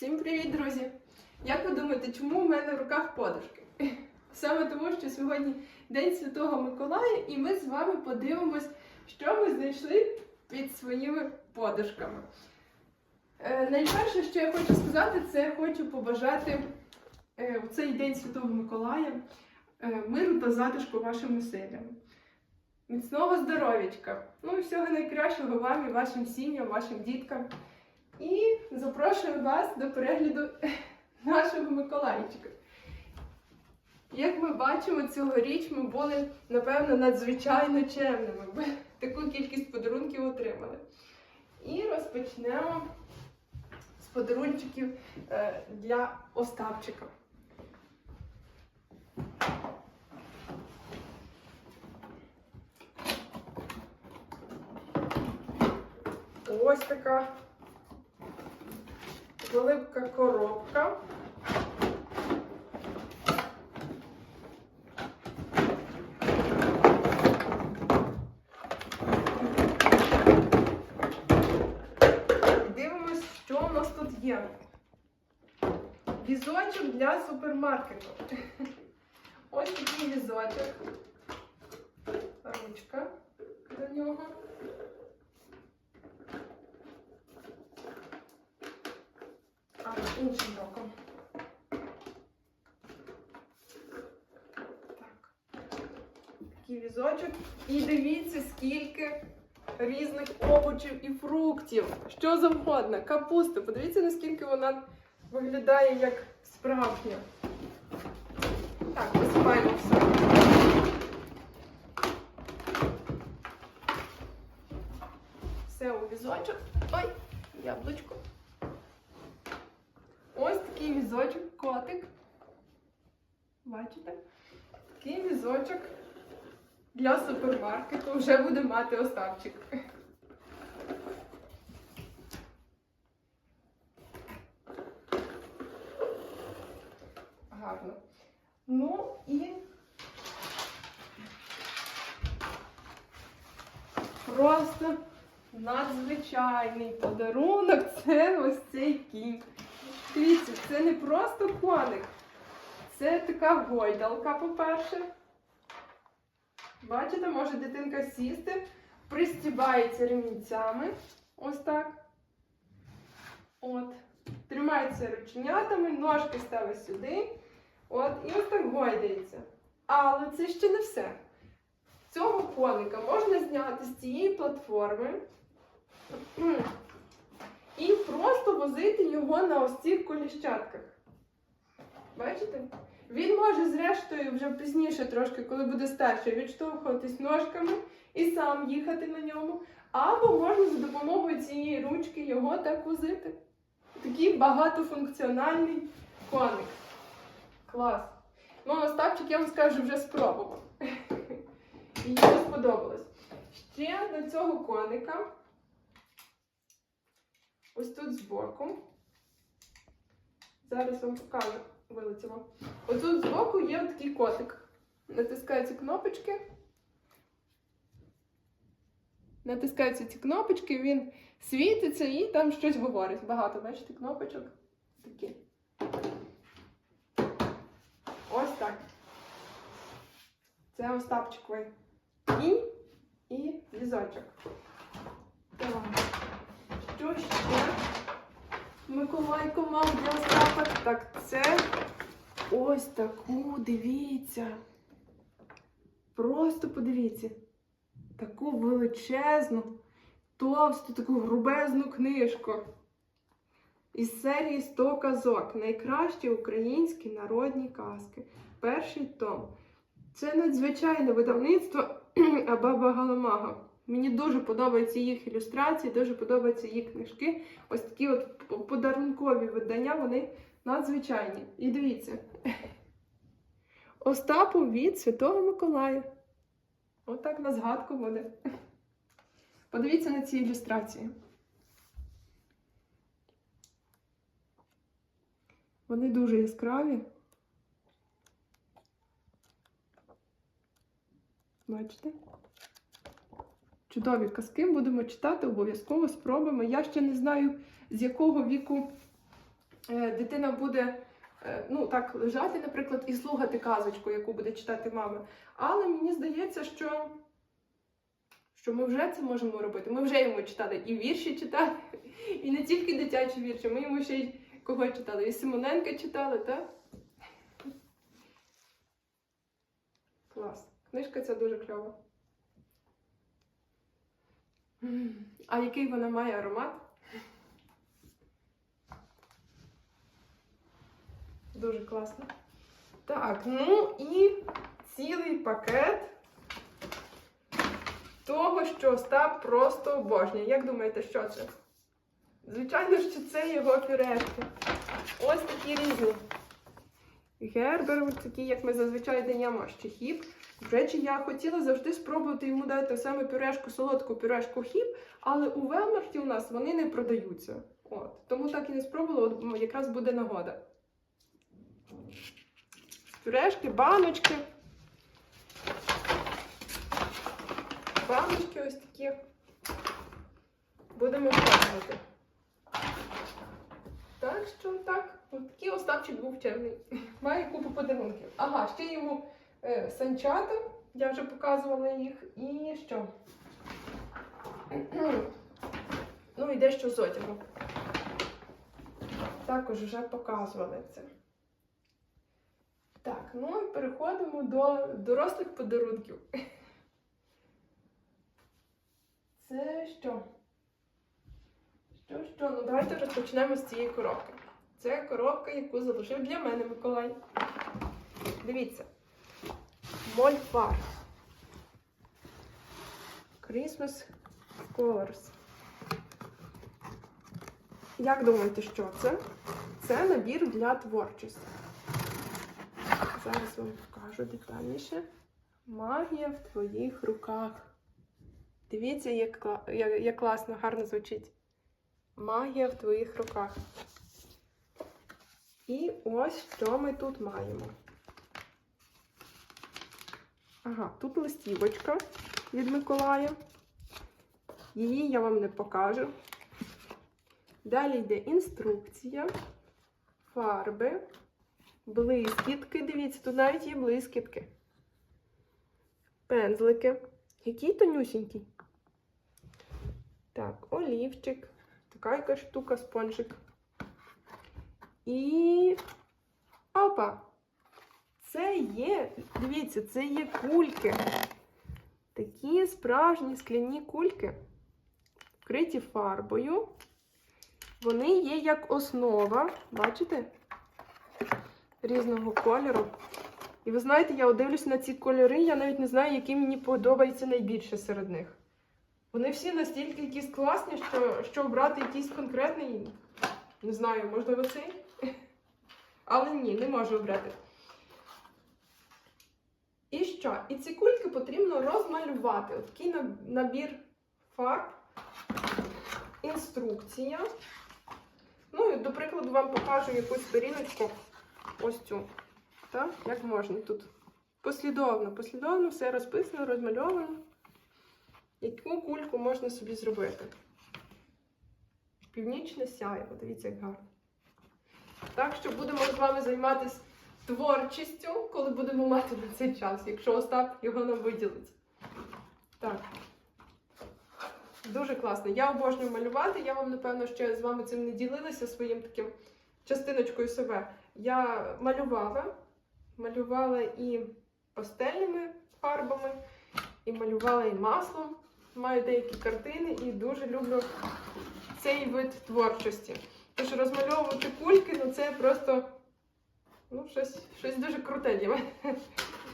Всім привіт, друзі! Як ви думаєте, чому в мене в руках подушки? Саме тому, що сьогодні День Святого Миколая, і ми з вами подивимось, що ми знайшли під своїми подушками. Е, найперше, що я хочу сказати, це хочу побажати е, в цей День Святого Миколая е, миру та затишку вашим оселям. Міцного здоров'ячка! Ну і всього найкращого вам і вашим сім'ям, вашим діткам. І запрошую вас до перегляду нашого Миколайчика. Як ми бачимо, цьогоріч ми були, напевно, надзвичайно чемними, бо таку кількість подарунків отримали. І розпочнемо з подарунків е, для Остапчика. Ось така велика коробка. Дивимось, що у нас тут є. Візочок для супермаркету. Ось такий візочок. Ручка до нього. А, іншим боком. Так. Такий візочок. І дивіться, скільки різних овочів і фруктів. Що завгодно. Капуста. Подивіться, наскільки вона виглядає як справжня. Так, висипаємо все. Все у візочок. Ой, яблучко. Ось такий візочок, котик. Бачите? Такий візочок для супермаркету вже буде мати Остапчик. Гарно. Ну і просто надзвичайний подарунок це ось цей кінь. Дивіться, це не просто коник. Це така гойдалка, по-перше. Бачите, може дитинка сісти, пристібається ремінцями. Ось так. От. Тримається рученятами, ножки ставить сюди. От, і ось так гойдається. Але це ще не все. Цього коника можна зняти з цієї платформи і просто возити його на ось цих коліщатках. Бачите? Він може, зрештою, вже пізніше, трошки, коли буде старший, відштовхуватись ножками і сам їхати на ньому. Або можна за допомогою цієї ручки його так возити. Такий багатофункціональний коник. Клас. Ну, Остапчик, я вам скажу, вже спробував. Йому сподобалось. Ще до цього коника, ось тут збоку. Зараз вам покажу, вилетіло. Ось тут збоку є такий котик. Натискаються кнопочки. Натискаються ці кнопочки, він світиться і там щось говорить. Багато, бачите, кнопочок. Такі. Ось так. Це Остапчиковий кінь і візочок. Так. Що ще? Миколайко мав для Остапа. Так це ось таку, дивіться. Просто подивіться. Таку величезну, товсту, таку грубезну книжку. Із серії 100 казок. Найкращі українські народні казки. Перший том. Це надзвичайне видавництво Абаба Галамага. Мені дуже подобаються їх ілюстрації, дуже подобаються їх книжки. Ось такі от подарункові видання, вони надзвичайні. І дивіться. Остапу від Святого Миколая. Отак на згадку буде. Подивіться на ці ілюстрації. Вони дуже яскраві. Бачите? Чудові казки будемо читати, обов'язково спробуємо. Я ще не знаю, з якого віку е, дитина буде е, ну, так лежати, наприклад, і слухати казочку, яку буде читати мама. Але мені здається, що, що ми вже це можемо робити. Ми вже йому читали і вірші читали, і не тільки дитячі вірші, ми йому ще й кого читали. І Симоненка читали, так? Клас. Книжка ця дуже кльова. А який вона має аромат? Дуже класно. Так, ну і цілий пакет того, що Остап просто обожнює. Як думаєте, що це? Звичайно, що це його пюрешки. Ось такі різні. Гербер, такі, як ми зазвичай даємо ще хіп. До речі, я хотіла завжди спробувати йому дати саме пюрешку, солодку пюрешку хіп, але у Велмарті у нас вони не продаються. От. Тому так і не спробувала, от якраз буде нагода. Пюрешки, баночки. Баночки ось такі. Будемо пробувати. Так що так, от такий Остапчик був чемний. Має купу подарунків. Ага, ще йому санчата, я вже показувала їх. І що? ну і дещо з одягу. Також вже показували це. Так, ну і переходимо до дорослих подарунків. Це що? Що, що? Ну давайте розпочнемо з цієї коробки. Це коробка, яку залишив для мене Миколай. Дивіться. Мольфар. Christmas Colors. Як думаєте, що це? Це набір для творчості. Зараз вам покажу детальніше. Магія в твоїх руках. Дивіться, як, як, як класно, гарно звучить. Магія в твоїх руках. І ось що ми тут маємо. Ага, тут листівочка від Миколая. Її я вам не покажу. Далі йде інструкція, фарби, блискітки. Дивіться, тут навіть є блискітки. Пензлики. Який тонюсінький. Так, олівчик. Така якась штука, спонжик. І. Опа! Це є, дивіться, це є кульки. Такі справжні скляні кульки, вкриті фарбою. Вони є як основа, бачите? Різного кольору. І ви знаєте, я дивлюся на ці кольори, я навіть не знаю, який мені подобається найбільше серед них. Вони всі настільки якісь класні, що, що обрати якийсь конкретний, не знаю, можливо, цей. Але ні, не можу обрати. Що? І ці кульки потрібно розмалювати. От такий набір фарб, інструкція. Ну, і, до прикладу, вам покажу якусь сторіночку. Ось цю. Так, як можна тут. Послідовно, послідовно все розписано, розмальовано. Яку кульку можна собі зробити? Північне сяйво, дивіться, як гарно. Так що будемо з вами займатися творчістю, коли будемо мати на цей час, якщо Остап його нам виділить. Так. Дуже класно. Я обожнюю малювати. Я вам, напевно, ще з вами цим не ділилася своїм таким частиночкою себе. Я малювала, малювала і пастельними фарбами, і малювала і маслом. Маю деякі картини і дуже люблю цей вид творчості. Тож розмальовувати кульки, ну це просто ну, щось, щось дуже круте для.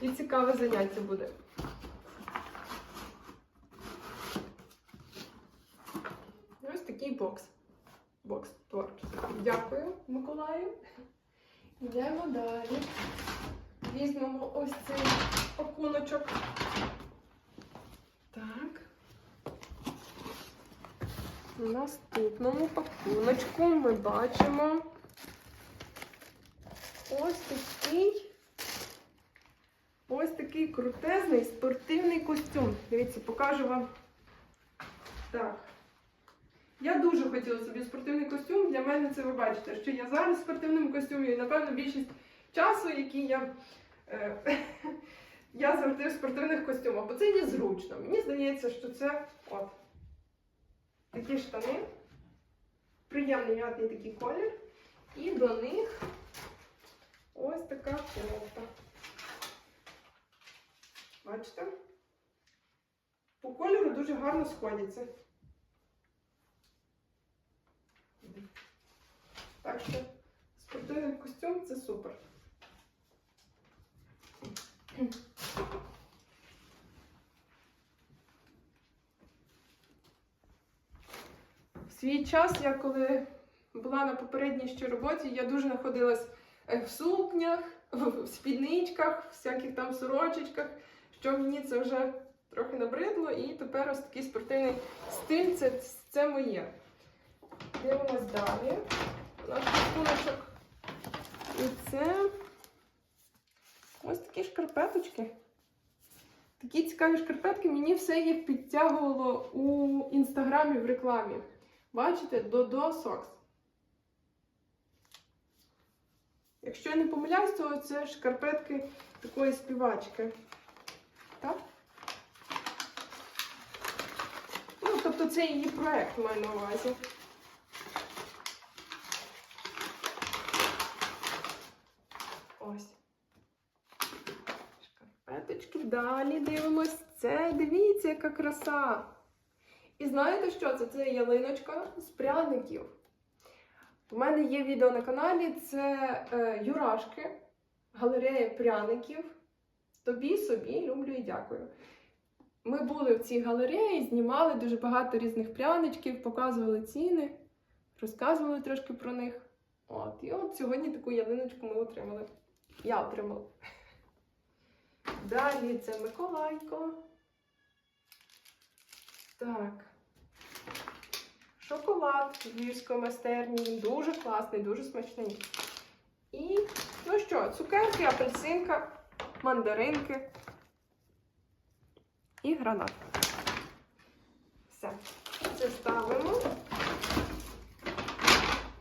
І цікаве заняття буде. Ось такий бокс. Бокс творчості. Дякую, Миколаю. Йдемо далі. Візьмемо ось цей пакуночок. Так. В наступному пакуночку ми бачимо ось такий ось такий крутезний спортивний костюм. Дивіться, покажу вам. Так. Я дуже хотіла собі спортивний костюм. Для мене це ви бачите, що я зараз в спортивному костюмі, і напевно більшість часу, який я. Е, я завжди в спортивних костюмах, бо це є зручно. Мені здається, що це от такі штани, приємний м'ятний такий колір, і до них ось така кофта. Бачите? По кольору дуже гарно сходяться. Так що спортивний костюм це супер. В свій час, я коли була на попередній ще роботі, я дуже знаходилась в сукнях, в спідничках, в всяких там сорочечках, що мені це вже трохи набридло, і тепер ось такий спортивний стиль це, це моє. Дивимось далі. Наш пакуночок. І це ось такі шкарпеточки. Такі цікаві шкарпетки мені все їх підтягувало у інстаграмі в рекламі. Бачите, Додо Сокс. Якщо я не помиляюсь, то це шкарпетки такої співачки. Так? Ну, тобто це її проект маю на увазі. Ось. Шкарпеточки. Далі дивимось. Це дивіться, яка краса. І знаєте що? Це Це ялиночка з пряників. У мене є відео на каналі, це е, Юрашки, галерея пряників. Тобі собі люблю і дякую. Ми були в цій галереї, знімали дуже багато різних пряничків, показували ціни, розказували трошки про них. От, і от сьогодні таку ялиночку ми отримали. Я отримала. Далі це Миколайко. Так. Шоколад з львівської майстерні. Дуже класний, дуже смачний. І, ну що, цукерки, апельсинка, мандаринки і гранат. Все. Це ставимо.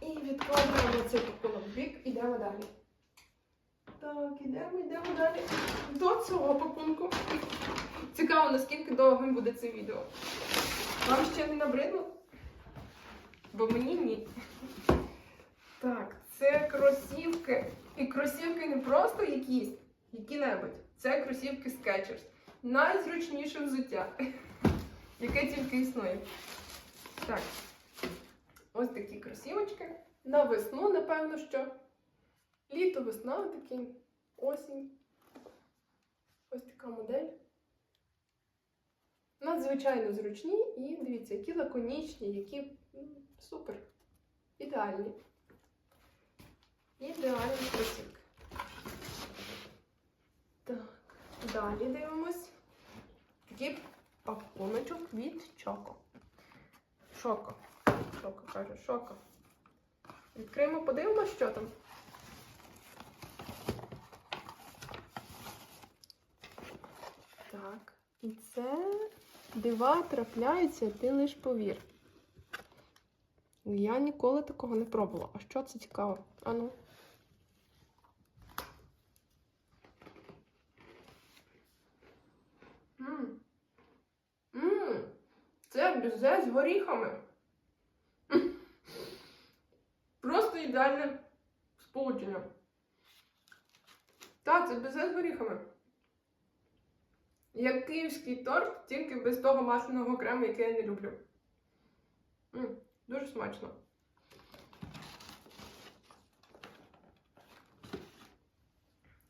І відкладаємо цей пакунок в бік, ідемо далі. Так, ідемо, йдемо далі. До цього пакунку. Цікаво, наскільки довгим буде це відео. Вам ще не набридло? Бо мені ні. Так, це кросівки. І кросівки не просто якісь, які-небудь. Це кросівки Skechers. Найзручніше взуття, яке тільки існує. Так. Ось такі кросівочки. На весну, напевно, що. Літо, весна, такий осінь. Ось така модель. Надзвичайно зручні і дивіться, які лаконічні, які супер. Ідеальні. Ідеальні кросівки. Так, далі дивимось. Такий пакуночок від Чоко. Шоко. Шоко каже, шоко. Відкриємо, подивимось, що там. Так, і це дива трапляються, ти лиш повір. Я ніколи такого не пробувала. А що це цікаво? Ану. Мм. Мм. Це бізе з горіхами. Просто ідеальне сполучення. Так, це бізе з горіхами. Як київський торт, тільки без того масляного крему, який я не люблю. М, дуже смачно.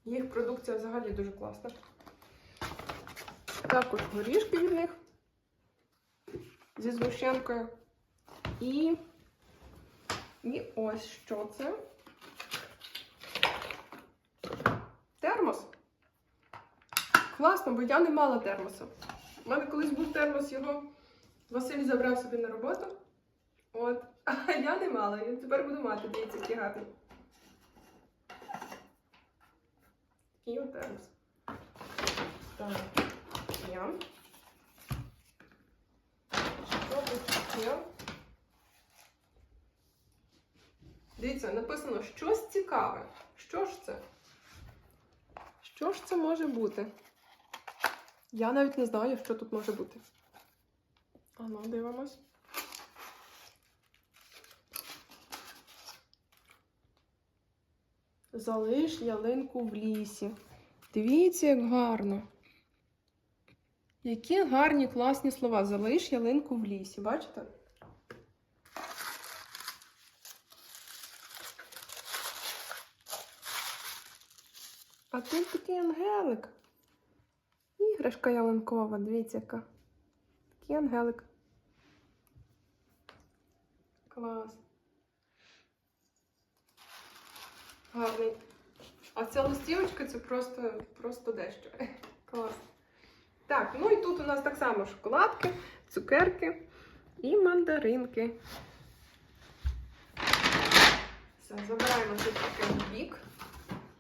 Їх продукція взагалі дуже класна. Також горішки від них зі згущенкою. І, і ось що це. Термос. Класно, бо я не мала термоса. У мене колись був термос, його Василь забрав собі на роботу. От. А я не мала, і тепер буду мати, дивіться, який гарний. Такий от термос. Так, я. Що тут є? Дивіться, написано щось цікаве. Що ж це? Що ж це може бути? Я навіть не знаю, що тут може бути. Ану, дивимось. Залиш ялинку в лісі. Дивіться, як гарно. Які гарні класні слова. Залиш ялинку в лісі. Бачите? А тут такий ангелик. Іграшка ялинкова, дивіться яка. Такий ангелик. Клас. Гарний. А ця листівочка це просто, просто дещо. Клас. Так, ну і тут у нас так само шоколадки, цукерки і мандаринки. Все, забираємо таке в бік.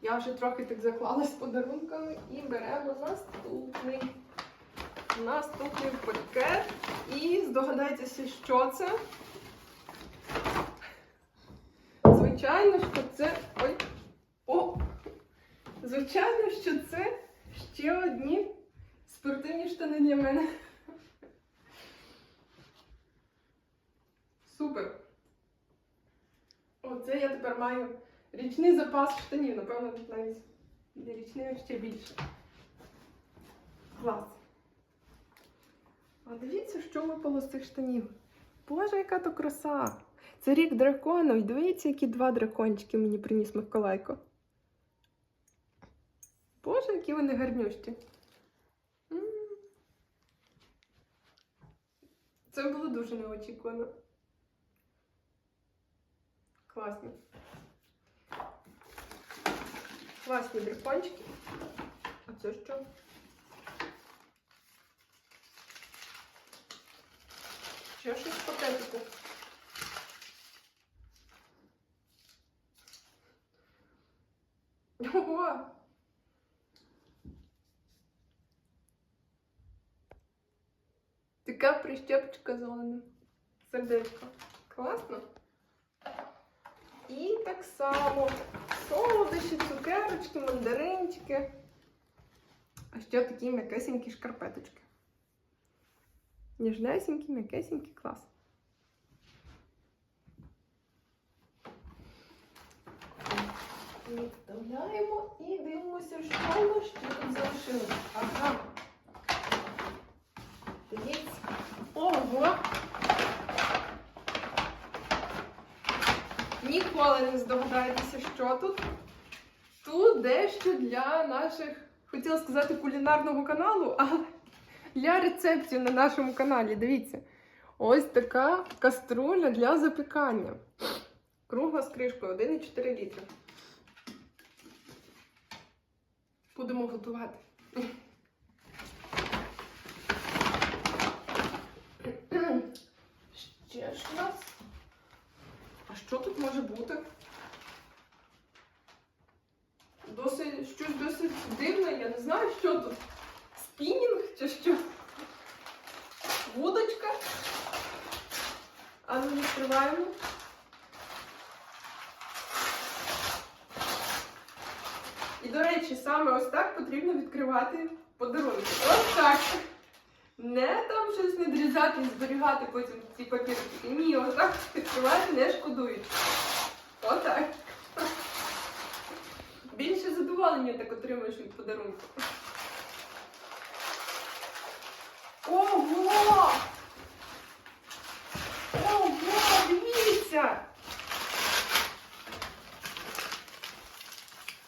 Я вже трохи так заклалась подарунками і беремо наступний. Наступний пакет. І здогадайтеся, що це. Звичайно, що це. Ой! Звичайно, що це ще одні спортивні штани для мене. Супер! Оце я тепер маю річний запас штанів, напевно, навіть не річний, ще більше. Клас. А дивіться, що випало з цих штанів. Боже, яка то краса! Це рік дракона. І дивіться, які два дракончики мені приніс Миколайко. Боже, які вони гарнющі. Це було дуже неочікувано. Класно. Класні дракончики. А це що? Ще щось в пакетику. Ого! Така прищепочка зелена. Сердечко. Класно. І так само солодощі, цукерочки, мандаринчики. А ще такі м'якесенькі шкарпеточки. Ніжнесенькі, м'якесенькі, клас. Відставляємо і дивимося, що нас ще тут залишилось. Ага. Дивіться. Ого! Ніколи не здогадаєтеся, що тут. Тут дещо для наших, хотіла сказати, кулінарного каналу, але для рецептів на нашому каналі. Дивіться. Ось така каструля для запікання. Кругла з кришкою 1,4 літри. Будемо готувати. Ще ж у нас. Що тут може бути? Досить щось досить дивне, я не знаю, що тут. Спінінг чи що? Вудочка. А ну відкриваємо. І, до речі, саме ось так потрібно відкривати подарунки. Ось так. Не там щось надрізати і зберігати потім ці папірчики. Ні, ось так відкривати не шкодують. Отак. Більше задоволення так отримуєш від подарунку. Ого! Ого, дивіться!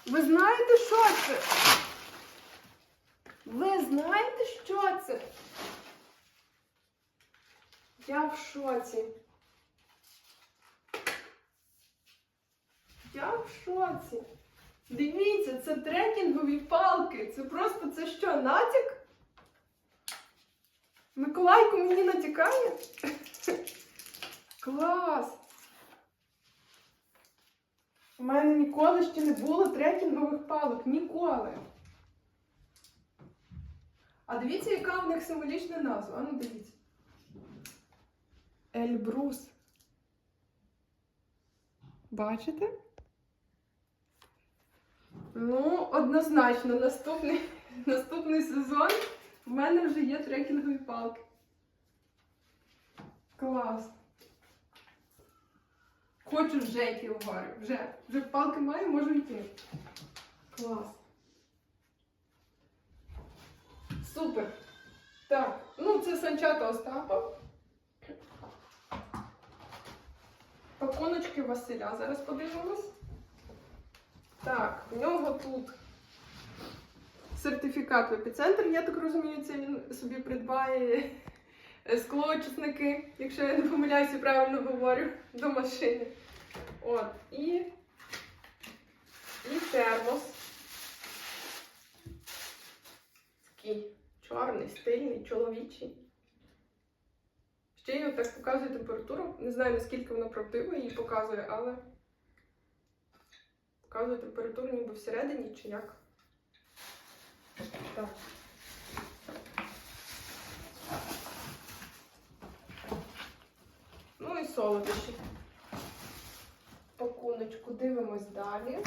Ви знаєте, що це? Ви знаєте, що це? Я в шоці. Я в шоці. Дивіться, це трекінгові палки. Це просто це що, натяк? Миколайко мені натякає? Клас! У мене ніколи ще не було трекінгових палок. Ніколи. А дивіться, яка у них символічна назва. А ну дивіться. Ельбрус. Бачите? Ну, однозначно, наступний, наступний сезон в мене вже є трекінгові палки. Клас. Хочу вже йти в гори. Вже. Вже палки маю, можу йти. Клас. Супер. Так, ну це санчата Остапа. Пакуночки Василя. Зараз подивимось. Так, в нього тут сертифікат в епіцентр. Я так розумію, це він собі придбає склоочисники, якщо я не помиляюся, правильно говорю, до машини. От, і, і термос. Такий чорний, стильний, чоловічий. Ще й так показує температуру. Не знаю, наскільки вона правдиво її показує, але показує температуру ніби всередині чи як. Так. Ну і солодощі. Пакуночку дивимось далі.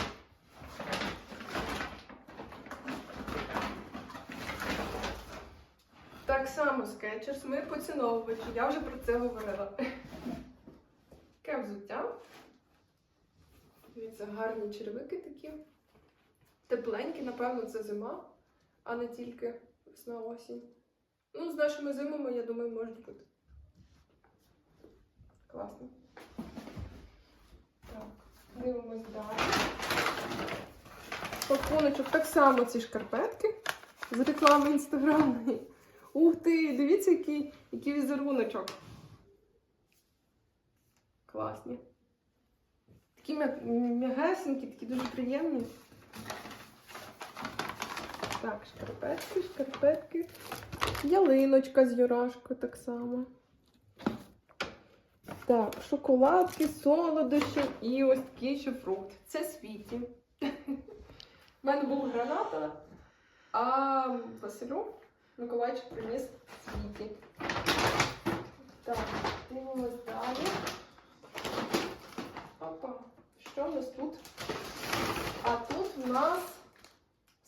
Так само скетчерс, ми поціновувачі, я вже про це говорила. Таке взуття. Дивіться, гарні червики такі. Тепленькі, напевно, це зима, а не тільки весна осінь. Ну, з нашими зимами, я думаю, можуть бути. Класно. Так, дивимось далі. Пакуночок так само ці шкарпетки з реклами інстаграмної. Ух ти, дивіться, який, який візеруночок. Класні. Такі м'ягесенькі, такі дуже приємні. Так, шкарпетки, шкарпетки. Ялиночка з юрашкою так само. Так, шоколадки, солодощі і ось такий ще фрукт. Це світі. У мене був граната, а Василю Миколайчик приніс світі. Так, дивимось далі. Опа, що у нас тут? А тут в нас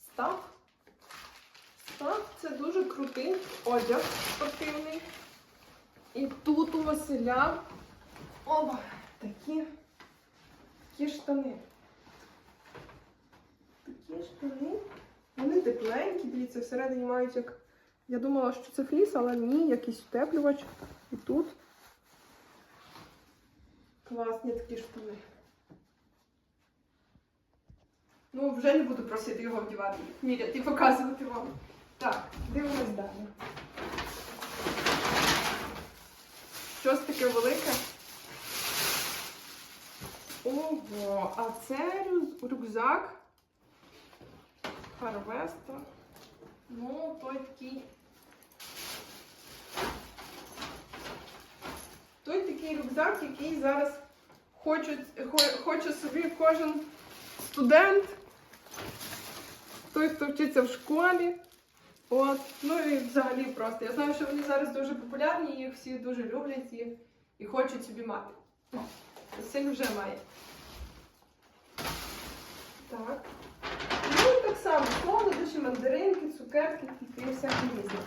став. Став це дуже крутий одяг спортивний. І тут у Василя оба такі, такі штани. Такі штани. Вони тепленькі, дивіться, всередині мають як. Я думала, що це фліс, але ні, якийсь утеплювач. І тут класні такі штани. Ну, вже не буду просити його вдівати, міряти і показувати вам. Так, дивимось далі. Щось таке велике. Ого, а це рюкзак Харвеста. Ну, той такий. Той такий рюкзак, який зараз хочуть, хоче собі кожен студент, той, хто вчиться в школі. От. Ну і взагалі просто. Я знаю, що вони зараз дуже популярні, їх всі дуже люблять і, і хочуть собі мати. Син вже має. Так. Ну і так само солодощі, мандаринки, цукерки, такі всякі різні.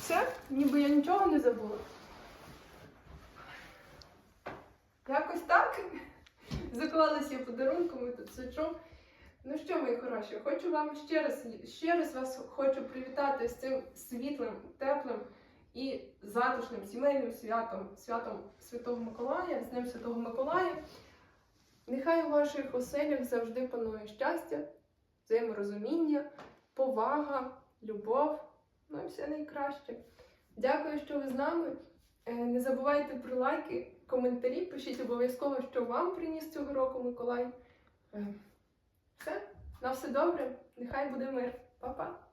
Все, ніби я нічого не забула. Якось так. Заклалася подарунками тут сиджу. Ну що, мої хороші, хочу вам ще раз, ще раз вас хочу привітати з цим світлим, теплим і затишним сімейним святом, святом Святого Миколая, з Днем Святого Миколая. Нехай у ваших оселях завжди панує щастя, взаєморозуміння, повага, любов, ну і все найкраще. Дякую, що ви з нами. Е, Не забувайте про лайки, коментарі, пишіть обов'язково, що вам приніс цього року Миколай. Е, Все, на все добре, нехай буде мир. Па-па!